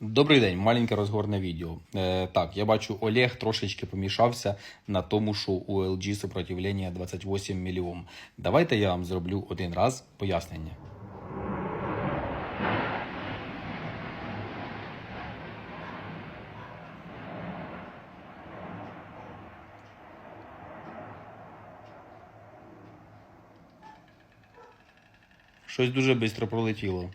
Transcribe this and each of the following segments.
Добрий день, маленьке розгорне відео. Е, так, я бачу, Олег трошечки помішався на тому, що у LG сопротивлення 28 мільйон. Давайте я вам зроблю один раз пояснення. Щось дуже швидко пролетіло.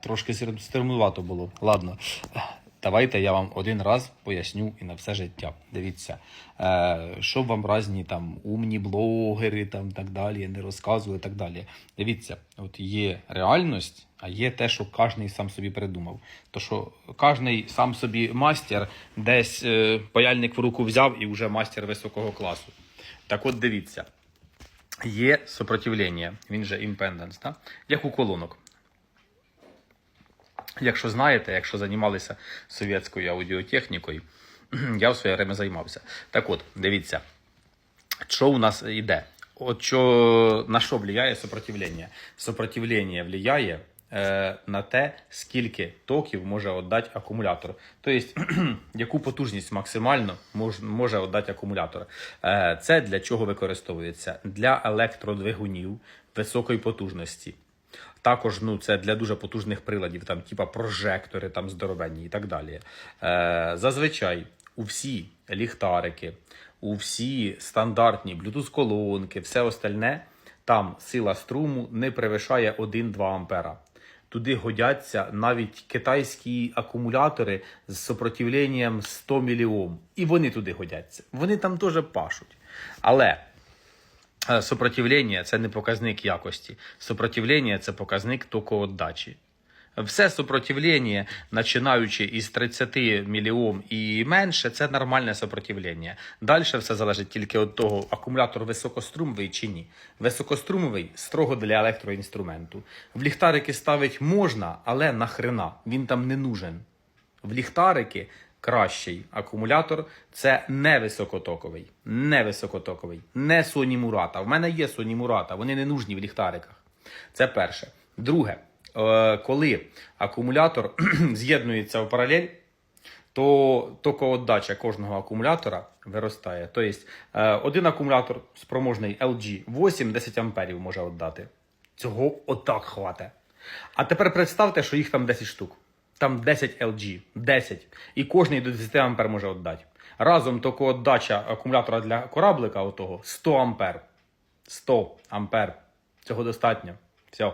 Трошки стримувато було. Ладно, давайте я вам один раз поясню і на все життя. Дивіться, е, щоб вам разні там умні блогери там так далі не розказували так далі. Дивіться, от є реальність, а є те, що кожен сам собі придумав. То що кожен сам собі мастер десь е, паяльник в руку взяв і вже мастер високого класу. Так от дивіться. Є сопротивлення, він же імпенденс, як у колонок. Якщо знаєте, якщо займалися совєтською аудіотехнікою, я в своє время займався. Так от, дивіться, що у нас йде? От що, на що впливає сопротивлення? Сопротивлення впливає е, на те, скільки токів може віддати акумулятор. Тобто, яку потужність максимально мож, може віддати акумулятор. Е, це для чого використовується? Для електродвигунів високої потужності. Також ну, це для дуже потужних приладів, там, типа прожектори, там здоровенні і так далі. Е, зазвичай у всі ліхтарики, у всі стандартні Bluetooth-колонки, все остальне, там сила струму не перевищає 1-2 ампера. Туди годяться навіть китайські акумулятори з сопротивленням 100 мільйом. І вони туди годяться. Вони там теж пашуть. Але Сопротивлення це не показник якості. Сопротивлення це показник токоотдачі. Все сопротивлення, починаючи із 30 мільйом і менше, це нормальне сопротивлення. Далі все залежить тільки від того, акумулятор високострумовий чи ні. Високострумовий строго для електроінструменту. В ліхтарики ставить можна, але нахрена. Він там не нужен. В ліхтарики кращий акумулятор це не високотоковий, не високотоковий, не Sony Murata. В мене є Sony Murata, вони не нужні в ліхтариках. Це перше. Друге, е, коли акумулятор з'єднується в паралель, то токоотдача кожного акумулятора виростає. Тобто е, один акумулятор спроможний LG 8-10 амперів може віддати. Цього отак хватить. А тепер представте, що їх там 10 штук. Там 10 LG, 10. І кожний до 10 ампер може віддати. Разом токоотдача акумулятора для кораблика отого 100 ампер. 100 ампер. Цього достатньо. Все.